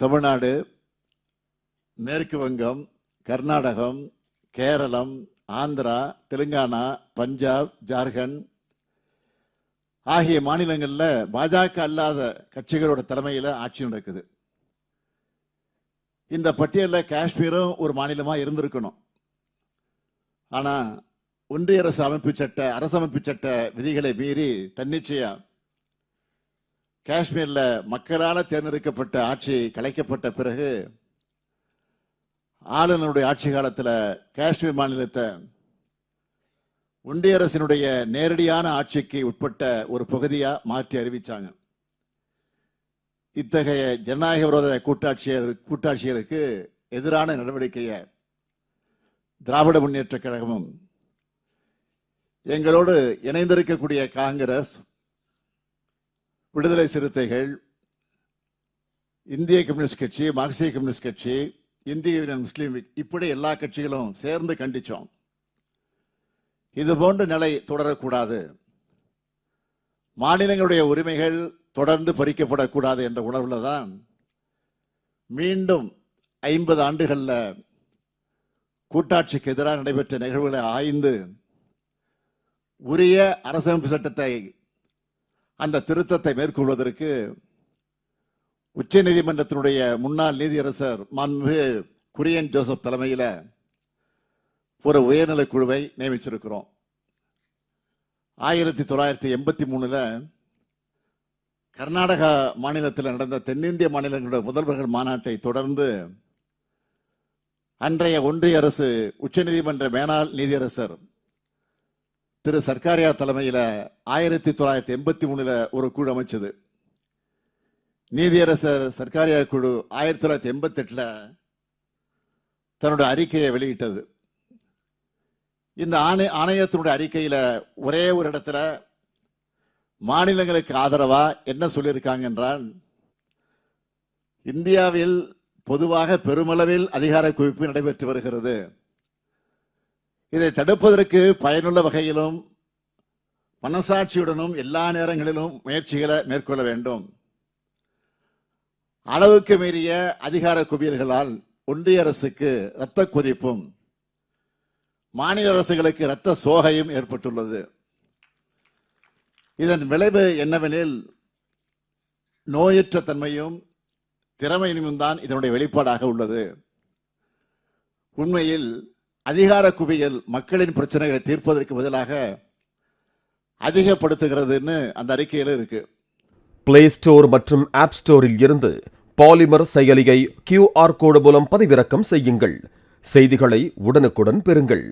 தமிழ்நாடு மேற்கு வங்கம் கர்நாடகம் கேரளம் ஆந்திரா தெலுங்கானா பஞ்சாப் ஜார்க்கண்ட் ஆகிய மாநிலங்களில் பாஜக அல்லாத கட்சிகளோட தலைமையில் ஆட்சி நடக்குது. இந்த பட்டியலில் காஷ்மீரும் ஒரு மாநிலமாக இருந்திருக்கணும். ஆனால் ஒன்றிய அரசு அமைப்பு சட்ட அரசமைப்பு சட்ட விதிகளை மீறி தன்னிச்சையாக காஷ்மீரில் மக்களால் தேர்ந்தெடுக்கப்பட்ட ஆட்சி கலைக்கப்பட்ட பிறகு ஆளுநருடைய ஆட்சி காலத்தில் காஷ்மீர் மாநிலத்தை ஒன்றிய அரசினுடைய நேரடியான ஆட்சிக்கு உட்பட்ட ஒரு பகுதியாக மாற்றி அறிவித்தாங்க இத்தகைய ஜனநாயக விரோத கூட்டாட்சியர் கூட்டாட்சியருக்கு எதிரான நடவடிக்கையை திராவிட முன்னேற்ற கழகமும் எங்களோடு இணைந்திருக்கக்கூடிய காங்கிரஸ் விடுதலை சிறுத்தைகள் இந்திய கம்யூனிஸ்ட் கட்சி மார்க்சிய கம்யூனிஸ்ட் கட்சி இந்திய முஸ்லீம் இப்படி எல்லா கட்சிகளும் சேர்ந்து கண்டிச்சோம். இது போன்ற நிலை தொடரக்கூடாது. மாநிலங்களுடைய உரிமைகள் தொடர்ந்து பறிக்கப்படக்கூடாது என்ற உணர்வில் தான் மீண்டும் ஐம்பது ஆண்டுகளில் கூட்டாட்சிக்கு எதிராக நடைபெற்ற நிகழ்வுகளை ஆய்ந்து உரிய அரசமைப்பு சட்டத்தை அந்த திருத்தத்தை மேற்கொள்வதற்கு உச்ச நீதிமன்றத்தினுடைய முன்னாள் நீதியரசர் மாண்பு குரியன் ஜோசப் தலைமையில் ஒரு உயர்நிலை குழுவை நியமிச்சிருக்கிறோம். ஆயிரத்தி தொள்ளாயிரத்தி எண்பத்தி மூணுல கர்நாடகா மாநிலத்தில் நடந்த தென்னிந்திய மாநிலங்களுடைய முதல்வர்கள் மாநாட்டை தொடர்ந்து அன்றைய ஒன்றிய அரசு உச்சநீதிமன்ற மேலாள் நீதியரசர் திரு சர்க்காரியா தலைமையில ஆயிரத்தி தொள்ளாயிரத்தி எண்பத்தி மூணில் ஒரு குழு அமைச்சது. நீதியரசர் சர்க்காரியா குழு ஆயிரத்தி தொள்ளாயிரத்தி எண்பத்தி எட்டுல தன்னுடைய அறிக்கையை வெளியிட்டது. இந்த ஆணை ஆணையத்தினுடைய அறிக்கையில ஒரே ஒரு இடத்துல மாநிலங்களுக்கு ஆதரவா என்ன சொல்லியிருக்காங்க என்றால் இந்தியாவில் பொதுவாக பெருமளவில் அதிகார குவிப்பு நடைபெற்று வருகிறது. இதை தடுப்பதற்கு பயனுள்ள வகையிலும் மனசாட்சியுடனும் எல்லா நேரங்களிலும் முயற்சிகளை மேற்கொள்ள வேண்டும். அளவுக்கு மீறிய அதிகார குவியல்களால் ஒன்றிய அரசுக்கு இரத்த கொதிப்பும் மாநில அரசுகளுக்கு இரத்த சோகையும் ஏற்பட்டுள்ளது. இதன் விளைவு என்னவெனில் நோயற்ற தன்மையும் திறமையும் தான் இதனுடைய வெளிப்பாடாக உள்ளது. உண்மையில் அதிகார குவியல் மக்களின் பிரச்சனைகளை தீர்ப்பதற்கு பதிலாக அதிகப்படுத்துகிறதுன்னு அந்த அறிக்கையில் இருக்கு. பிளே ஸ்டோர் மற்றும் ஆப் ஸ்டோரில் இருந்து பாலிமர் செயலியை கியூஆர் கோடு மூலம் பதிவிறக்கம் செய்யுங்கள். செய்திகளை உடனுக்குடன் பெறுங்கள்.